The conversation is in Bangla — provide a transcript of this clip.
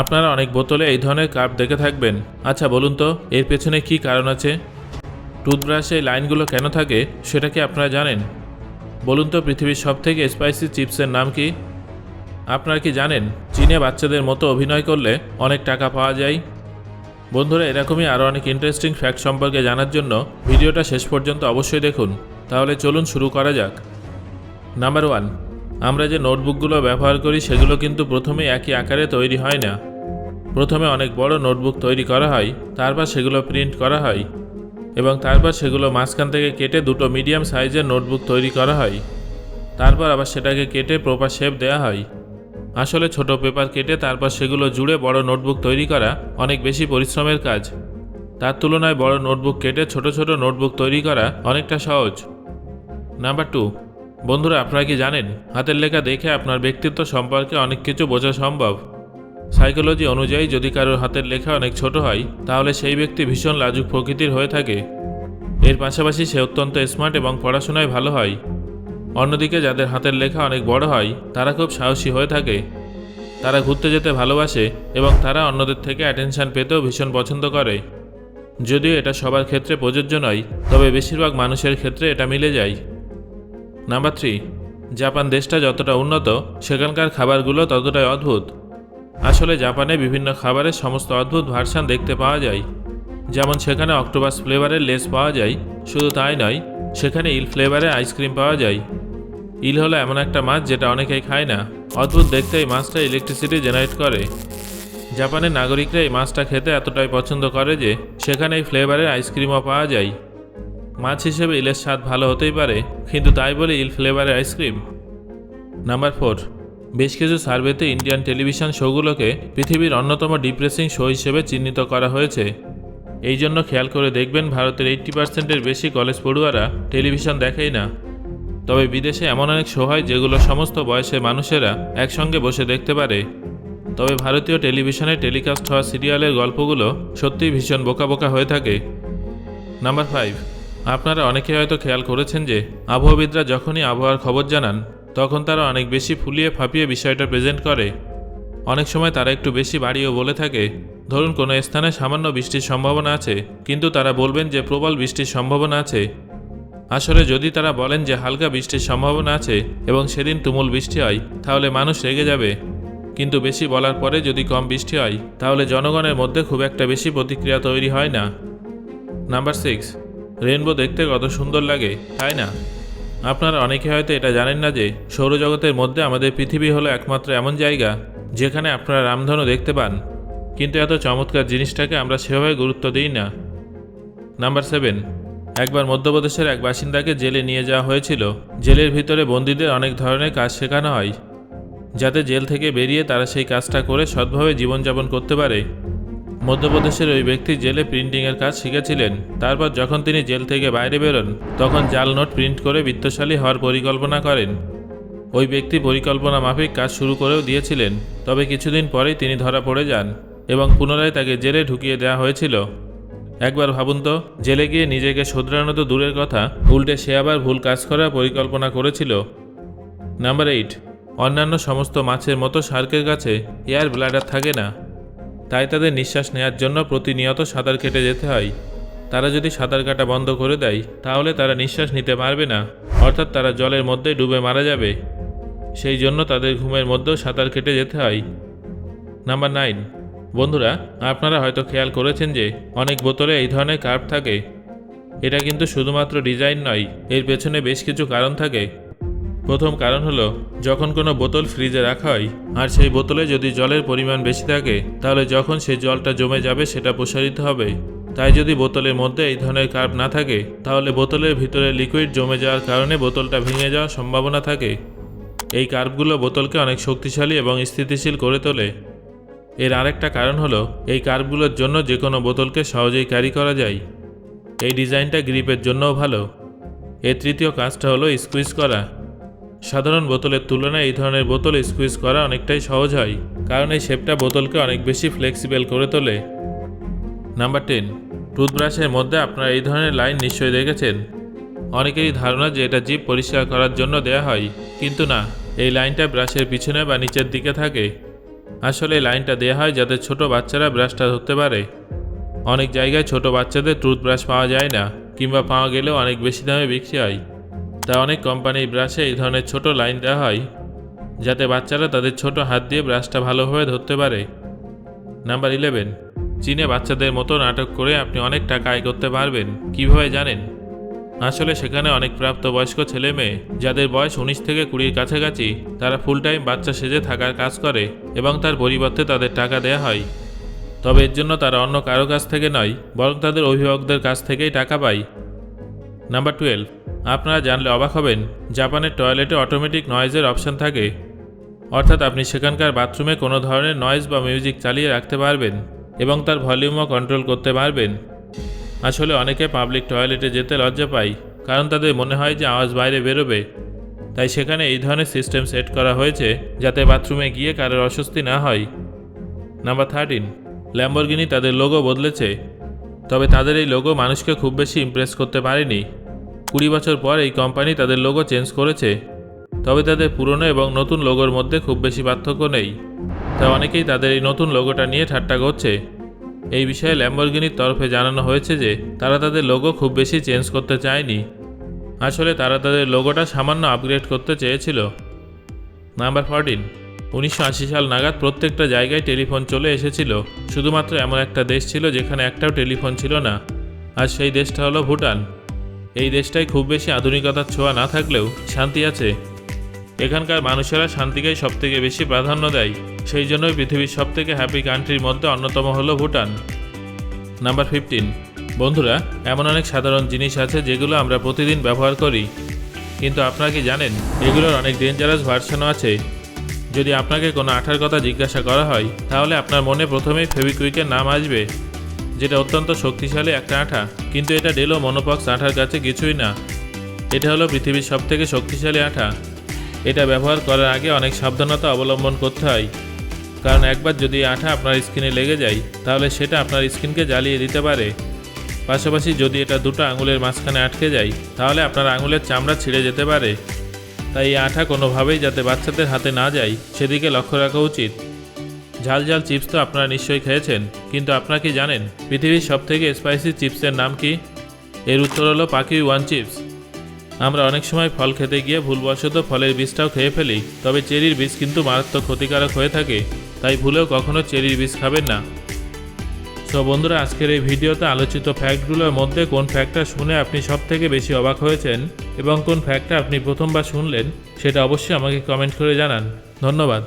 আপনারা অনেক বোতলে এই ধরনের কাপ দেখে থাকবেন। আচ্ছা বলুন তো, এর পেছনে কি কারণ আছে? টুথব্রাশে লাইনগুলো কেন থাকে, সেটা কি আপনারা জানেন? বলুন তো, পৃথিবীর সবথেকে স্পাইসি চিপসের নাম কি? আপনারা কি জানেন, চীনে বাচ্চাদের মতো অভিনয় করলে অনেক টাকা পাওয়া যায়? বন্ধুরা, এরকমই আরও অনেক ইন্টারেস্টিং ফ্যাক্ট সম্পর্কে জানার জন্য ভিডিওটা শেষ পর্যন্ত অবশ্যই দেখুন। তাহলে চলুন শুরু করা যাক। নাম্বার ওয়ান আমরা যে নোটবুকগুলো ব্যবহার করি, সেগুলো কিন্তু প্রথমে একই আকারে তৈরি হয় না। প্রথমে অনেক বড় নোটবুক তৈরি করা হয়, তারপর সেগুলো প্রিন্ট করা হয় এবং তারপর সেগুলো মাঝখান থেকে কেটে দুটো মিডিয়াম সাইজের নোটবুক তৈরি করা হয়। তারপর আবার সেটাকে কেটে প্রপার শেপ দেওয়া হয়। আসলে ছোট পেপার কেটে তারপর সেগুলো জুড়ে বড় নোটবুক তৈরি করা অনেক বেশি পরিশ্রমের কাজ। তার তুলনায় বড় নোটবুক কেটে ছোট ছোট নোটবুক তৈরি করা অনেকটা সহজ। নাম্বার টু বন্ধুরা, আপনারা কি জানেন? হাতের লেখা দেখে আপনার ব্যক্তিত্ব সম্পর্কে অনেক কিছু বোঝা সম্ভব। সাইকোলজি অনুযায়ী যদি কারোর হাতের লেখা অনেক ছোট হয়, তাহলে সেই ব্যক্তি ভীষণ লাজুক প্রকৃতির হয়ে থাকে। এর পাশাপাশি সে অত্যন্ত স্মার্ট এবং পড়াশোনায় ভালো হয়। অন্যদিকে, যাদের হাতের লেখা অনেক বড় হয়, তারা খুব সাহসী হয়ে থাকে। তারা ঘুরতে যেতে ভালোবাসে এবং তারা অন্যদের থেকে অ্যাটেনশন পেতেও ভীষণ পছন্দ করে। যদিও এটা সবার ক্ষেত্রে প্রযোজ্য নয়, তবে বেশিরভাগ মানুষের ক্ষেত্রে এটা মিলে যায়। নাম্বার থ্রি জাপান দেশটা যতটা উন্নত, সেখানকার খাবারগুলো ততটাই অদ্ভুত। আসলে জাপানে বিভিন্ন খাবারের সমস্ত অদ্ভুত ভার্সান দেখতে পাওয়া যায়। যেমন সেখানে অক্টোপাস ফ্লেভারের লেস পাওয়া যায়, শুধু তাই নয়, সেখানে ইল ফ্লেভারের আইসক্রিম পাওয়া যায়। ইল হলো এমন একটা মাছ যেটা অনেকেই খায় না। অদ্ভুত দেখতে এই মাছটা ইলেকট্রিসিটি জেনারেট করে। জাপানের নাগরিকরা এই মাছটা খেতে এতটাই পছন্দ করে যে, সেখানে এই ফ্লেভারের আইসক্রিমও পাওয়া যায়। মাছ হিসেবে ইলের স্বাদ ভালো হতেই পারে, কিন্তু তাই বলে ইল ফ্লেভারের আইসক্রিম নাম্বার ফোর বেশ কিছু সার্ভেতে ইন্ডিয়ান টেলিভিশন শোগুলোকে পৃথিবীর অন্যতম ডিপ্রেসিং শো হিসেবে চিহ্নিত করা হয়েছে। এই জন্য খেয়াল করে দেখবেন ভারতের এইট্টি পার্সেন্টের বেশি কলেজ পড়ুয়ারা টেলিভিশন দেখেই না। তবে বিদেশে এমন অনেক শো হয় যেগুলো সমস্ত বয়সের মানুষেরা একসঙ্গে বসে দেখতে পারে। তবে ভারতীয় টেলিভিশনে টেলিকাস্ট হওয়া সিরিয়ালের গল্পগুলো সত্যিই ভীষণ বোকা বোকা হয়ে থাকে। নাম্বার ফাইভ আপনারা অনেকে হয়তো খেয়াল করেছেন যে আবহাওয়াবিদরা যখনই আবহাওয়ার খবর জানান, তখন তারা অনেক বেশি ফুলিয়ে ফাঁপিয়ে বিষয়টা প্রেজেন্ট করে। অনেক সময় তারা একটু বেশি বাড়িও বলে থাকে, ধরুন কোনো স্থানে সামান্য বৃষ্টির সম্ভাবনা আছে, কিন্তু তারা বলবেন যে প্রবল বৃষ্টির সম্ভাবনা আছে। আসলে যদি তারা বলেন যে হালকা বৃষ্টির সম্ভাবনা আছে এবং সেদিন তুমুল বৃষ্টি হয়, তাহলে মানুষ রেগে যাবে। কিন্তু বেশি বলার পরে যদি কম বৃষ্টি হয়, তাহলে জনগণের মধ্যে খুব একটা বেশি প্রতিক্রিয়া তৈরি হয় না। Number six. রেনবো দেখতে কত সুন্দর লাগে, তাই না? আপনারা অনেকে হয়তো এটা জানেন না যে, সৌরজগতের মধ্যে আমাদের পৃথিবী হলো একমাত্র এমন জায়গা, যেখানে আপনারা রামধনু দেখতে পান। কিন্তু এত চমৎকার জিনিসটাকে আমরা সেভাবে গুরুত্ব দিই না। নাম্বার সেভেন, একবার মধ্যপ্রদেশের এক বাসিন্দাকে জেলে নিয়ে যাওয়া হয়েছিল। জেলের ভিতরে বন্দীদের অনেক ধরনের কাজ শেখানো হয়, যাতে জেল থেকে বেরিয়ে তারা সেই কাজটা করে সৎভাবে জীবনযাপন করতে পারে। মধ্যপ্রদেশের ওই ব্যক্তি জেলে প্রিন্টিংয়ের কাজ শিখেছিলেন। তারপর যখন তিনি জেল থেকে বাইরে বেরোন, তখন জাল নোট প্রিন্ট করে বিত্তশালী হওয়ার পরিকল্পনা করেন। ওই ব্যক্তি পরিকল্পনা মাফিক কাজ শুরু করেও দিয়েছিলেন, তবে কিছুদিন পরেই তিনি ধরা পড়ে যান এবং পুনরায় তাকে জেলে ঢুকিয়ে দেওয়া হয়েছিল। একবার ভাবুন তো, জেলে গিয়ে নিজেকে শোধরানো তো দূরের কথা, উল্টে সে আবার ভুল কাজ করার পরিকল্পনা করেছিল। নাম্বার এইট, অন্যান্য সমস্ত মাছের মতো শার্কের কাছে এয়ার ব্লাডার থাকে না। তাই তাদের নিঃশ্বাস নেওয়ার জন্য প্রতিনিয়ত সাঁতার কেটে যেতে হয়। তারা যদি সাঁতার কাটা বন্ধ করে দেয়, তাহলে তারা নিঃশ্বাস নিতে পারবে না। অর্থাৎ তারা জলের মধ্যে ডুবে মারা যাবে। সেই জন্য তাদের ঘুমের মধ্যেও সাঁতার কেটে যেতে হয়। Number nine. বন্ধুরা, আপনারা হয়তো খেয়াল করেছেন যে অনেক বোতলে এই ধরনের কার্ভ থাকে। এটা কিন্তু শুধুমাত্র ডিজাইন নয়, এর পেছনে বেশ কিছু কারণ থাকে। প্রথম কারণ হলো, যখন কোনো বোতল ফ্রিজে রাখা হয়, আর সেই বোতলে যদি জলের পরিমাণ বেশি থাকে, তাহলে যখন সেই জলটা জমে যাবে সেটা প্রসারিত হবে। তাই যদি বোতলের মধ্যে এই ধরনের কার্প না থাকে, তাহলে বোতলের ভিতরে লিকুইড জমে যাওয়ার কারণে বোতলটা ভেঙে যাওয়ার সম্ভাবনা থাকে। এই কার্পগুলো বোতলকে অনেক শক্তিশালী এবং স্থিতিশীল করে তোলে। এর আরেকটা কারণ হলো, এই কার্পগুলোর জন্য যে কোনো বোতলকে সহজেই ক্যারি করা যায়। এই ডিজাইনটা গ্রিপের জন্যও ভালো। এর তৃতীয় কাজটা হলো স্কুইজ করা। সাধারণ বোতলের তুলনায় এই ধরনের বোতল স্কুইজ করা অনেকটাই সহজ হয়, কারণ এই শেপটা বোতলকে অনেক বেশি ফ্লেক্সিবল করে তোলে। নাম্বার টেন টুথব্রাশের মধ্যে আপনারা এই ধরনের লাইন নিশ্চয়ই দেখেছেন। অনেকেরই ধারণা যে এটা জিপ পরিষ্কার করার জন্য দেয়া হয়, কিন্তু না, এই লাইনটা ব্রাশের পিছনে বা নিচের দিকে থাকে। আসলে লাইনটা দেওয়া হয় যাতে ছোট বাচ্চারা ব্রাশটা ধরতে পারে। অনেক জায়গায় ছোট বাচ্চাদের টুথব্রাশ পাওয়া যায় না, কিংবা পাওয়া গেলেও অনেক বেশি দামে বিক্রি হয়। তাই অনেক কোম্পানির ব্রাশে এই ধরনের ছোট লাইন দেওয়া হয়, যাতে বাচ্চারা তাদের ছোট হাত দিয়ে ব্রাশটা ভালোভাবে ধরতে পারে। নাম্বার ইলেভেন চীনে বাচ্চাদের মতো নাটক করে আপনি অনেক টাকা আয় করতে পারবেন, কীভাবে জানেন? আসলে সেখানে অনেক প্রাপ্তবয়স্ক ছেলে মেয়ে যাদের বয়স উনিশ থেকে কুড়ির কাছাকাছি, তারা ফুল টাইম বাচ্চা সেজে থাকার কাজ করে এবং তার পরিবর্তে তাদের টাকা দেয়া হয়। তবে এর জন্য তারা অন্য কারও কাছ থেকে নয়, বরং তাদের অভিভাবকদের কাছ থেকেই টাকা পায়। নাম্বার টুয়েলভ আপনারা জানলে অবাক হবেন, জাপানের টয়লেটে অটোমেটিক নয়েজের অপশন থাকে। অর্থাৎ আপনি সেখানকার বাথরুমে কোনো ধরনের নয়েজ বা মিউজিক চালিয়ে রাখতে পারবেন এবং তার ভলিউমও কন্ট্রোল করতে পারবেন। আসলে অনেকে পাবলিক টয়লেটে যেতে লজ্জা পায়, কারণ তাদের মনে হয় যে আওয়াজ বাইরে বেরোবে। তাই সেখানে এই ধরনের সিস্টেম সেট করা হয়েছে যাতে বাথরুমে গিয়ে কারোর অস্বস্তি না হয়। নাম্বার থার্টিন, ল্যাম্বরগিনি তাদের লোগো বদলেছে, তবে তাদের এই লোগো মানুষকে খুব বেশি ইমপ্রেস করতে পারেনি। কুড়ি বছর পর এই কোম্পানি তাদের লোগো চেঞ্জ করেছে। তবে তাদের পুরনো এবং নতুন লোগোর মধ্যে খুব বেশি পার্থক্য নেই। তাই অনেকেই তাদের এই নতুন লোগোটা নিয়ে ঠাট্টা করছে। এই বিষয়ে ল্যাম্বরগিনির তরফে জানানো হয়েছে যে, তারা তাদের লোগো খুব বেশি চেঞ্জ করতে চায়নি। আসলে তারা তাদের লোগোটা সামান্য আপগ্রেড করতে চেয়েছিল। নাম্বার ফোরটিন উনিশশো সাল নাগাদ প্রত্যেকটা জায়গায় টেলিফোন চলে এসেছিল। শুধুমাত্র এমন একটা দেশ ছিল যেখানে একটাও টেলিফোন ছিল না। আর সেই দেশটা হলো ভুটান। এই দেশটায় খুব বেশি আধুনিকতার ছোঁয়া না থাকলেও শান্তি আছে। এখানকার মানুষেরা শান্তিকেই সবথেকে বেশি প্রাধান্য দেয়। সেই জন্যই পৃথিবীর সবথেকে হ্যাপি কান্ট্রির মধ্যে অন্যতম হলো ভুটান। নাম্বার ফিফটিন বন্ধুরা, এমন অনেক সাধারণ জিনিস আছে যেগুলো আমরা প্রতিদিন ব্যবহার করি। কিন্তু আপনারা কি জানেন, এগুলোর অনেক ডেঞ্জারাস ভার্সনও আছে। যদি আপনাকে কোনো আঠার কথা জিজ্ঞাসা করা হয়, তাহলে আপনার মনে প্রথমেই ফেভিকুইকের নাম আসবে। যেটা অত্যন্ত শক্তিশালী একটা আঠা। কিন্তু এটা ডেলো মনোপক্স আঠার কাছে কিছুই না। এটা হলো পৃথিবীর সবথেকে শক্তিশালী আঠা। এটা ব্যবহার করার আগে অনেক সাবধানতা অবলম্বন করতে হয়। কারণ একবার যদি আঠা আপনার স্কিনে লেগে যায়, তাহলে সেটা আপনার স্কিনকে জ্বালিয়ে দিতে পারে। পাশাপাশি যদি এটা দুটো আঙুলের মাঝখানে আটকে যায়, তাহলে আপনার আঙুলের চামড়া ছিঁড়ে যেতে পারে। তাই এই আঠা কোনোভাবেই যাতে বাচ্চাদের হাতে না যায়, সেদিকে লক্ষ্য রাখা উচিত। ঝাল ঝাল চিপস তো আপনারা নিশ্চয়ই খেয়েছেন, কিন্তু আপনারা কি জানেন পৃথিবীর সবথেকে স্পাইসি চিপসের নাম কি? এর উত্তর হলো পাখি ওয়ান চিপস। আমরা অনেক সময় ফল খেতে গিয়ে ভুলবশত ফলের বীজটাও খেয়ে ফেলি, তবে চেরির বীজ কিন্তু মারাত্মক ক্ষতিকারক হয়ে থাকে, তাই ভুলেও কখনো চেরির বীজ খাবেন না। সো বন্ধুরা, আজকের এই ভিডিওতে আলোচিত ফ্যাক্টগুলোর মধ্যে কোন ফ্যাক্টটা শুনে আপনি সব থেকে বেশি অবাক হয়েছেন এবং কোন ফ্যাক্টটা আপনি প্রথমবার শুনলেন, সেটা অবশ্যই আমাকে কমেন্ট করে জানান। ধন্যবাদ।